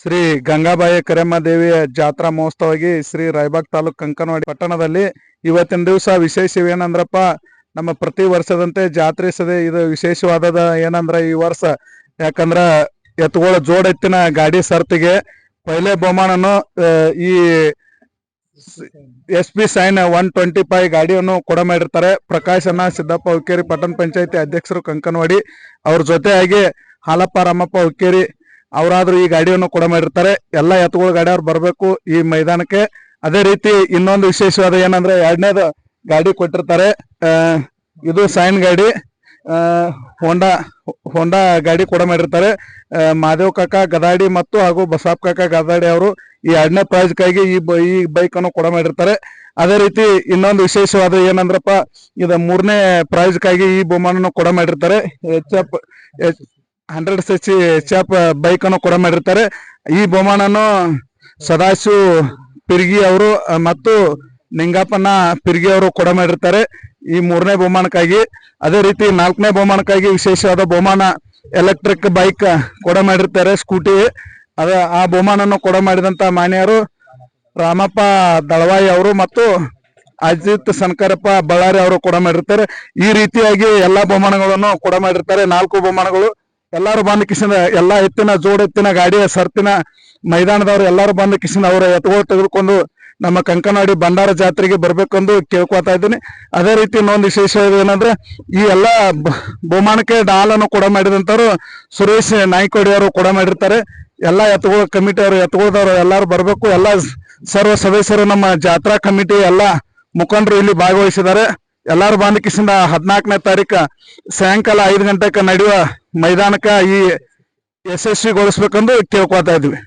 ಶ್ರೀ ಗಂಗಾಬಾಯಿ ಕರೆಮ್ಮ ದೇವಿಯ ಜಾತ್ರಾ ಮಹೋತ್ಸವವಾಗಿ ಶ್ರೀ ರಾಯಬಾಗ್ ತಾಲೂಕ್ ಕಂಕನವಾಡಿ ಪಟ್ಟಣದಲ್ಲಿ ಇವತ್ತಿನ ದಿವಸ ವಿಶೇಷ ಏನಂದ್ರಪ್ಪ ನಮ್ಮ ಪ್ರತಿ ವರ್ಷದಂತೆ ಜಾತ್ರೆ ಸದೆ ಇದು ವಿಶೇಷವಾದದ ಏನಂದ್ರ ಈ ವರ್ಷ. ಯಾಕಂದ್ರ ಎತ್ತುಗಳ ಜೋಡೆತ್ತಿನ ಗಾಡಿ ಸರ್ತಿಗೆ ಪೈಲೆ ಬಹುಮಾನನು ಈ S P Shine one twenty five ಗಾಡಿಯನ್ನು ಕೊಡ ಮಾಡಿರ್ತಾರೆ. ಪ್ರಕಾಶ್ ಸಿದ್ದಪ್ಪ ಹುಕ್ಕೇರಿ ಪಟ್ಟಣ ಪಂಚಾಯತಿ ಅಧ್ಯಕ್ಷರು ಕಂಕನವಾಡಿ. ಅವ್ರ ಜೊತೆಯಾಗಿ ಹಾಲಪ್ಪ ರಾಮಪ್ಪ ಹುಕ್ಕೇರಿ ಅವರಾದ್ರೂ ಈ ಗಾಡಿಯನ್ನು ಕೊಡ ಮಾಡಿರ್ತಾರೆ ಎಲ್ಲ ಗಾಡಿ ಅವ್ರು ಬರಬೇಕು ಈ ಮೈದಾನಕ್ಕೆ. ಅದೇ ರೀತಿ ಇನ್ನೊಂದು ವಿಶೇಷವಾದ ಏನಂದ್ರೆ ಎರಡನೇದು ಗಾಡಿ ಕೊಟ್ಟಿರ್ತಾರೆ. ಇದು ಸೈನ್ ಗಾಡಿ. ಹೊಂಡಾ ಹೋಂಡಾ ಗಾಡಿ ಕೂಡ ಮಾಡಿರ್ತಾರೆ ಮಾದೇವ್ ಕಾಕಾ ಗದಾಡಿ ಮತ್ತು ಹಾಗೂ ಬಸಾಪ್ ಕಾಕಾ ಗದಾಡಿ ಅವರು ಈ ಎರಡನೇ ಪ್ರೈಸ್ಗಾಗಿ ಈ ಈ ಬೈಕ್ ಅನ್ನು ಕೊಡ ಮಾಡಿರ್ತಾರೆ ಅದೇ ರೀತಿ ಇನ್ನೊಂದು ವಿಶೇಷವಾದ ಏನಂದ್ರಪ್ಪ, ಇದು ಮೂರನೇ ಪ್ರೈಸ್ಗಾಗಿ ಈ ಬಹುಮಾನವನ್ನು ಕೊಡ ಮಾಡಿರ್ತಾರೆ H F hundred C C chop bike ಅನ್ನು ಕೊಡ ಮಾಡಿರ್ತಾರೆ. ಈ ಬಹುಮಾನನು ಸದಾಶಿವ ಪಿರ್ಗಿ ಅವರು ಮತ್ತು ನಿಂಗಪ್ಪನ ಪಿರ್ಗಿ ಅವರು ಕೂಡ ಮಾಡಿರ್ತಾರೆ. ಈ ಮೂರನೇ ಬಹುಮಾನಕ್ಕಾಗಿ. ಅದೇ ರೀತಿ ನಾಲ್ಕನೇ ಬಹುಮಾನಕ್ಕಾಗಿ ವಿಶೇಷವಾದ ಬಹುಮಾನ ಎಲೆಕ್ಟ್ರಿಕ್ ಬೈಕ್ ಕೂಡ ಮಾಡಿರ್ತಾರೆ ಸ್ಕೂಟಿ ಅದ, ಆ ಬಹುಮಾನನ್ನು ಕೂಡ ಮಾಡಿದಂತ ಮಾನ್ಯರು ರಾಮಪ್ಪ ದಳವಾಯಿ ಅವರು ಮತ್ತು ಅಜಿತ್ ಸನ್ಕರಪ್ಪ ಬಳ್ಳಾರಿ ಅವರು ಕೂಡ ಮಾಡಿರ್ತಾರೆ. ಈ ರೀತಿಯಾಗಿ ಎಲ್ಲಾ ಬಹುಮಾನಗಳನ್ನು ಕೂಡ ಮಾಡಿರ್ತಾರೆ. ನಾಲ್ಕು ಬಹುಮಾನಗಳು ಎಲ್ಲಾರು ಬಂದ ಕಿಶನ್ ಎಲ್ಲಾ ಎತ್ತಿನ, ಜೋಡ್ ಎತ್ತಿನ, ಗಾಡಿಯ ಸರ್ತಿನ ಮೈದಾನದವರು ಎಲ್ಲಾರು ಬಂದ ಕಿಶನ್ ಅವರ ಎತ್ತುಗಳು ತೆಗೆದುಕೊಂಡು ನಮ್ಮ ಕಂಕನಾಡಿ ಭಂಡಾರ ಜಾತ್ರೆಗೆ ಬರ್ಬೇಕೆಂದು ಕೇಳ್ಕೊತಾ ಇದ್ದೀನಿ. ಅದೇ ರೀತಿ ಇನ್ನೊಂದು ವಿಶೇಷ ಏನಂದ್ರೆ ಈ ಎಲ್ಲಾ ಬಹುಮಾನಕ್ಕೆ ಡಾಲನ್ನು ಕೂಡ ಮಾಡಿದಂತವ್ರು ಸುರೇಶ್ ನಾಯ್ಕೋಡಿ ಅವರು ಕೂಡ ಮಾಡಿರ್ತಾರೆ. ಎಲ್ಲಾ ಎತ್ತುಗಳ ಕಮಿಟಿ ಅವರು ಎತ್ತುಗಳದವರು ಎಲ್ಲಾರು ಬರ್ಬೇಕು. ಎಲ್ಲಾ ಸರ್ವ ಸದಸ್ಯರು ನಮ್ಮ ಜಾತ್ರಾ ಕಮಿಟಿ ಎಲ್ಲಾ ಮುಖಂಡರು ಇಲ್ಲಿ ಭಾಗವಹಿಸಿದ್ದಾರೆ. ಎಲ್ಲಾರು ಬಂದ ಕಿಸಿಂದ ಹದಿನಾಲ್ಕನೇ ತಾರೀಕ ಸಾಯಂಕಾಲ ಐದು ಗಂಟೆಗೆ ನಡೆಯುವ ಮೈದಾನಕ್ಕ ಈ ಯಶಸ್ವಿಗೊಳಿಸ್ಬೇಕಂದು ಕೇಳ್ಕೊತಾ ಇದ್ವಿ.